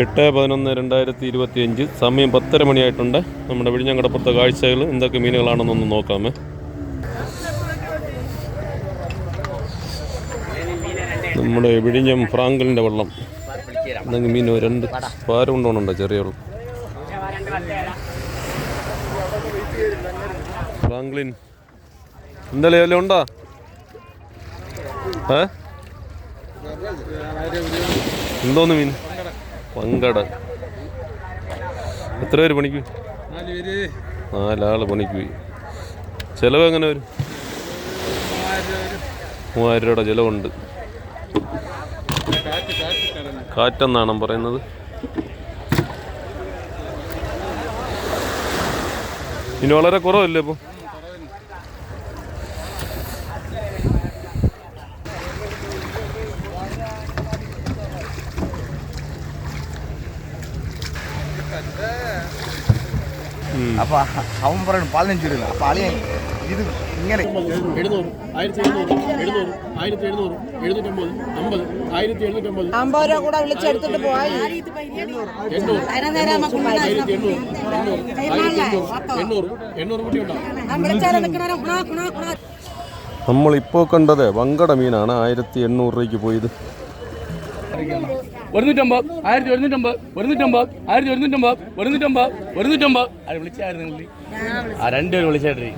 എട്ട് പതിനൊന്ന് രണ്ടായിരത്തി ഇരുപത്തി അഞ്ച് സമയം പത്തര മണിയായിട്ടുണ്ട്. നമ്മുടെ വിഴിഞ്ഞങ്കടപ്പുറത്തെ കാഴ്ചകൾ എന്തൊക്കെ മീനുകളാണെന്നൊന്ന് നോക്കാമേ. നമ്മുടെ വിഴിഞ്ഞം ഫ്രാങ്കലിന്റെ വെള്ളം. അല്ലെങ്കിൽ മീൻ രണ്ട് പാരം കൊണ്ടുപോകണുണ്ടോ ചെറിയ ഫ്രാങ്ക്ലിൻ എന്തായാലും എല്ലാം ഉണ്ടോ? ഏ? എന്തോന്ന് മീൻ? പങ്കട എത്ര പേര് പണിക്ക്? പോയി? നാലാൾ പണിക്ക് പോയി. ചിലവ് എങ്ങനെ വരും? മൂവായിരം രൂപയുടെ ചിലവുണ്ട്. കാറ്റെന്നാണ് പറയുന്നത്. ഇനി വളരെ കുറവല്ലേ ഇപ്പോൾ അപ്പൊ അവൻ പറയണം പതിനഞ്ച് രൂപ അപ്പൊ അളിയൻ ഇത് ഇങ്ങനെ എഴുന്നൂറ് ആയിരത്തി എഴുന്നൂറ് എഴുന്നൂറ് ആയിരത്തി എഴുന്നൂറ് എഴുന്നൂറ്റമ്പത് അമ്പത് ആയിരത്തി എഴുന്നൂറ്റമ്പത് അമ്പത് രൂപ കൂടെ വിളിച്ചെടുത്തിട്ട് പോയി എണ്ണൂറ് ആയിരത്തി എണ്ണൂറ് എണ്ണൂറ് ആയിരത്തി എണ്ണൂറ് എണ്ണൂറ് എണ്ണൂറ് കൂടി ഉണ്ടാവും നമ്മളിപ്പോൾ കണ്ടത് വങ്കട മീനാണ്. ആയിരത്തി എണ്ണൂറ് രൂപയ്ക്ക് പോയത്. ഒരുന്നൂറ്റമ്പത് ആയിരത്തി ഒരുന്നൂറ്റമ്പത് ഒരുന്നൂറ്റമ്പത് ആയിരത്തി ഒരുന്നൂറ്റമ്പത് ഒരുന്നൂറ്റമ്പത് ഒരുന്നൂറ്റമ്പത്. അത് വിളിച്ചായിരുന്നു ആ രണ്ടുപേരും വിളിച്ചായിട്ട്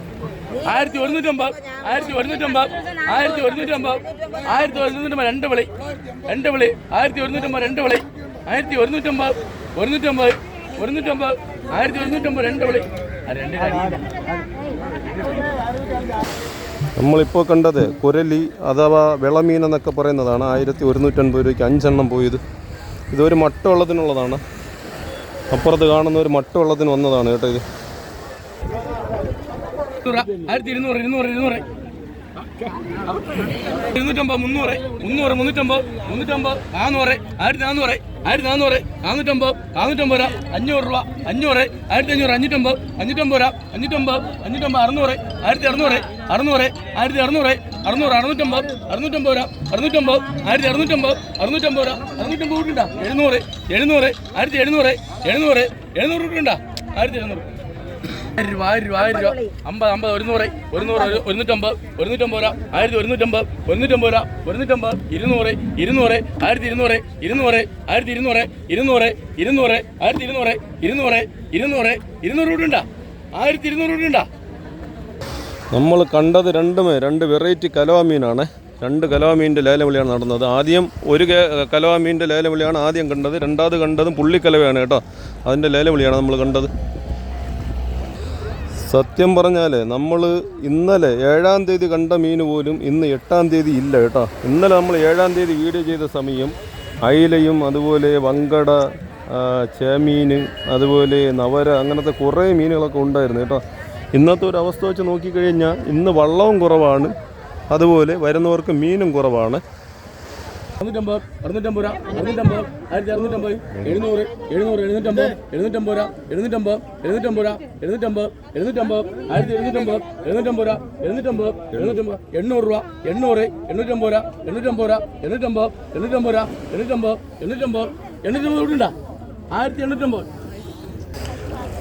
ആയിരത്തി ഒരുന്നൂറ്റമ്പത് ആയിരത്തി ഒരുന്നൂറ്റമ്പത് ആയിരത്തി ഒരുന്നൂറ്റമ്പത് ആയിരത്തി ഒരുന്നൂറ്റമ്പത് രണ്ട് വിളി. രണ്ട് വിളി. ആയിരത്തി ഒരുന്നൂറ്റമ്പത് രണ്ട് വിളി. ആയിരത്തി ഒരുന്നൂറ്റമ്പത് ഒരുന്നൂറ്റമ്പത് ഒരുന്നൂറ്റമ്പത് ആയിരത്തി ഒരുന്നൂറ്റമ്പത് രണ്ട് വിളി. രണ്ട് നമ്മളിപ്പോൾ കണ്ടത് കുരലി അഥവാ വിളമീൻ എന്നൊക്കെ പറയുന്നതാണ്. ആയിരത്തി ഒരുന്നൂറ്റൻപത് രൂപയ്ക്ക് അഞ്ചെണ്ണം പോയത്. ഇതൊരു മട്ട വെള്ളത്തിനുള്ളതാണ് അപ്പുറത്ത് കാണുന്ന ഒരു മട്ട വെള്ളത്തിന് വന്നതാണ് കേട്ടോ ഇത്. ഇരുന്നൂറ്റമ്പത് മുന്നൂറ് മുന്നൂറ് മുന്നൂറ്റമ്പത് മുന്നൂറ്റമ്പത് നാന്നൂറ് ആയിരത്തി നാന്നൂറ് ആയിരത്തി നാന്നൂറ് നാന്നൂറ്റമ്പത് നാന്നൂറ്റമ്പത് രൂപ അഞ്ഞൂറ് രൂപ അഞ്ഞൂറ് ആയിരത്തി അഞ്ഞൂറ് അഞ്ഞൂറ്റമ്പത് അഞ്ഞൂറ്റമ്പത് രൂപ അഞ്ഞൂറ്റമ്പത് അഞ്ഞൂറ്റമ്പത് അറുന്നൂറ് ആയിരത്തി അറുന്നൂറ് അറുന്നൂറ് ആയിരത്തി അറുന്നൂറ് അറുന്നൂറ് അറുന്നൂറ്റമ്പത് അറുന്നൂറ്റമ്പത് രൂപ അറുന്നൂറ്റമ്പത് ആയിരത്തി അറുന്നൂറ്റമ്പത് അറുന്നൂറ്റമ്പത് രൂപ അറുന്നൂറ്റമ്പത് കൂട്ടിണ്ട എഴുന്നൂറ് എഴുന്നൂറ് ആയിരത്തി എഴുന്നൂറ് എഴുന്നൂറ് എഴുന്നൂറ് കൂട്ടിണ്ട ആയിരത്തി എഴുന്നൂറ് നമ്മൾ കണ്ടത് രണ്ടുമേ രണ്ട് വെറൈറ്റി കലവാമീനാണ് രണ്ട് കലവാമീന്റെ ലേലവിളിയാണ് നടന്നത്. ആദ്യം ഒരു കലവാമീന്റെ കലവ ലേലവിളിയാണ് ആദ്യം കണ്ടത്. രണ്ടാമത് കണ്ടതും പുള്ളിക്കലവയാണ് കേട്ടോ. അതിന്റെ ലേലവിളിയാണ് നമ്മൾ കണ്ടത്. സത്യം പറഞ്ഞാൽ നമ്മൾ ഇന്നലെ ഏഴാം തീയതി കണ്ട മീൻ പോലും ഇന്ന് എട്ടാം തീയതി ഇല്ല കേട്ടോ. ഇന്നലെ നമ്മൾ ഏഴാം തീയതി വീഡിയോ ചെയ്ത സമയം അയിലയും അതുപോലെ വങ്കട ചേമീൻ അതുപോലെ നവര അങ്ങനത്തെ കുറേ മീനുകളൊക്കെ ഉണ്ടായിരുന്നു കേട്ടോ. ഇന്നത്തെ ഒരു അവസ്ഥ വെച്ച് നോക്കിക്കഴിഞ്ഞാൽ ഇന്ന് വള്ളവും കുറവാണ്. അതുപോലെ വരുന്നവർക്ക് മീനും കുറവാണ്.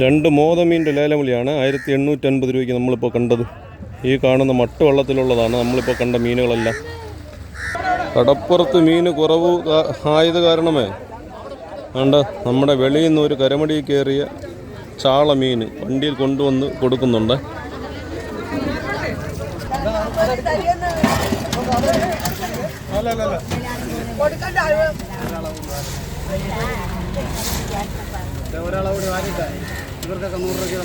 രണ്ട് മോതമീന്റെ ലേലവിളിയാണ് ആയിരത്തി എണ്ണൂറ്റൻപത് രൂപയ്ക്ക് നമ്മളിപ്പോൾ കണ്ടത്. ഈ കാണുന്ന മട്ടുവെള്ളത്തിലുള്ളതാണ് നമ്മളിപ്പോൾ കണ്ട മീനുകളെല്ലാം. കടപ്പുറത്ത് മീൻ കുറവ് ആയത് കാരണമേ. അതുകൊണ്ട് നമ്മുടെ വെളിയിൽ നിന്ന് ഒരു കരമടി കയറിയ ചാള മീൻ വണ്ടിയിൽ കൊണ്ടുവന്ന് കൊടുക്കുന്നുണ്ട്. ഒരാളെ കൂടി വാങ്ങിട്ടാ ഇവർക്കൊക്കെ നൂറ് രൂപ